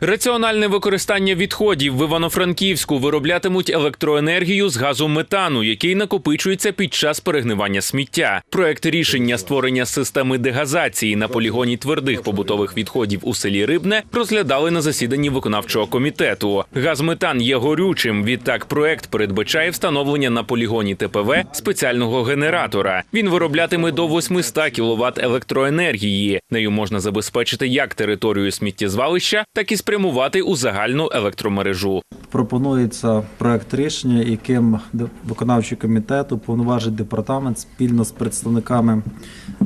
Раціональне використання відходів в Івано-Франківську вироблятимуть електроенергію з газу метану, який накопичується під час перегнивання сміття. Проект рішення створення системи дегазації на полігоні твердих побутових відходів у селі Рибне розглядали на засіданні виконавчого комітету. Газ метан є горючим. Відтак, проект передбачає встановлення на полігоні ТПВ спеціального генератора. Він вироблятиме до 800 кВт електроенергії. Нею можна забезпечити як територію сміттєзвалища, так і спрямувати у загальну електромережу. Пропонується проект рішення, яким виконавчий комітет уповноважить департамент спільно з представниками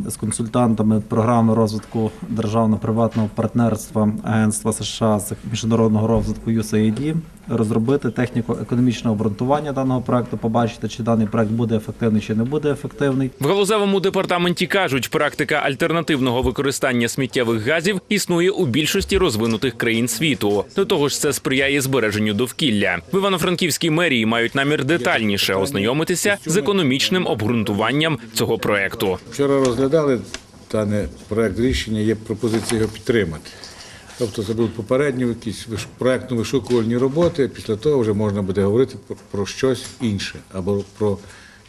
з консультантами програми розвитку державно-приватного партнерства Агентства США з міжнародного розвитку USAID розробити техніко-економічне обґрунтування даного проекту, побачити, чи даний проект буде ефективний, чи не буде ефективний. В галузевому департаменті кажуть, практика альтернативного використання сміттєвих газів існує у більшості розвинутих країн світу. До того ж, це сприяє збереженню довкілля. В Івано-Франківській мерії мають намір детальніше ознайомитися з економічним обґрунтуванням цього проекту. Вчора розглядали даний проект рішення, є пропозиція його підтримати. Тобто це будуть попередні якісь виш- проектно-вишукувальні роботи, після того вже можна буде говорити про, щось інше або про,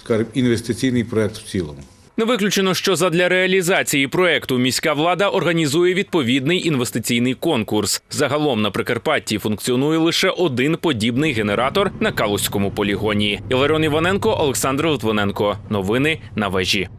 скажімо, інвестиційний проект в цілому. Не виключено, що задля реалізації проекту міська влада організує відповідний інвестиційний конкурс. Загалом на Прикарпатті функціонує лише один подібний генератор на Калузькому полігоні. Іларіон Іваненко, Олександр Литвиненко. Новини на вежі.